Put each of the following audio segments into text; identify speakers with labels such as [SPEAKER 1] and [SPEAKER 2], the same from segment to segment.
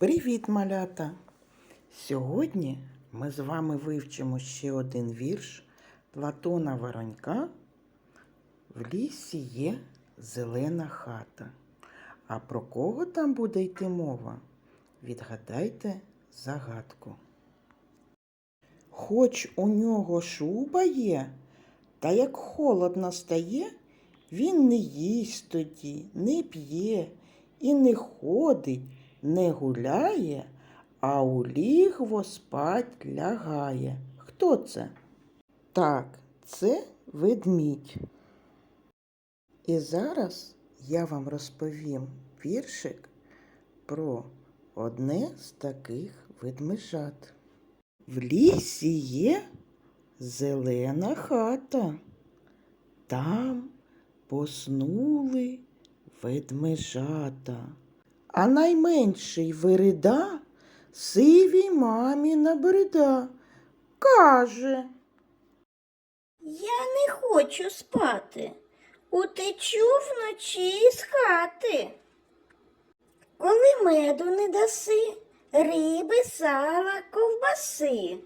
[SPEAKER 1] Привіт, малята! Сьогодні ми з вами вивчимо ще один вірш Платона Воронька. В лісі є зелена хата. А про кого там буде йти мова? Відгадайте загадку. Хоч у нього шуба є, та як холодно стає, він не їсть тоді, не п'є і не ходить, не гуляє, а у лігво спать лягає. Хто це? Так, це ведмідь. І зараз я вам розповім віршик про одне з таких ведмежат. В лісі є зелена хата. Там поснули ведмежата. А найменший вирида сивій мамі набрида. Каже,
[SPEAKER 2] Я не хочу спати. Утечу вночі з хати. Коли меду не даси, риби, сала, ковбаси.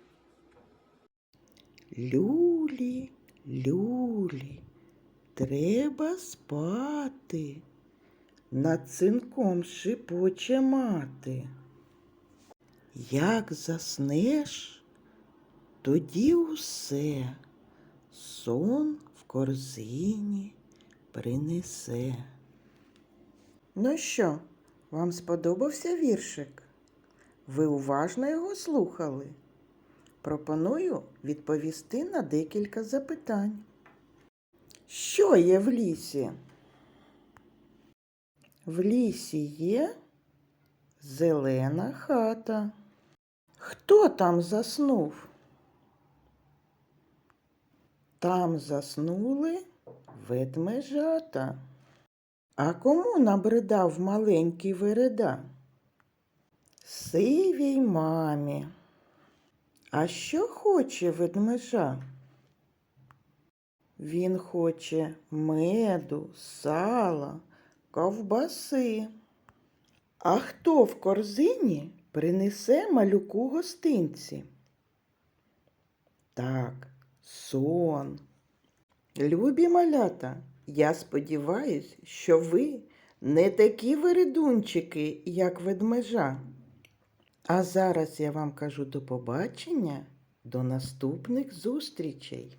[SPEAKER 1] люлі, люлі, треба спати. Над цинком шипоче мати. Як заснеш, тоді усе сон в корзині принесе. Ну що, вам сподобався віршик? Ви уважно його слухали? Пропоную відповісти на декілька запитань. Що є в лісі? В лісі є зелена хата. Хто там заснув? Там заснули ведмежата. А кому набридав маленький вереда? Сивій мамі. А що хоче ведмежа? Він хоче меду, сала, ковбаси. А хто в корзині принесе малюку гостинці? Так, сон. Любі малята, я сподіваюсь, що ви не такі вередунчики, як ведмежа. А зараз я вам кажу до побачення, до наступних зустрічей.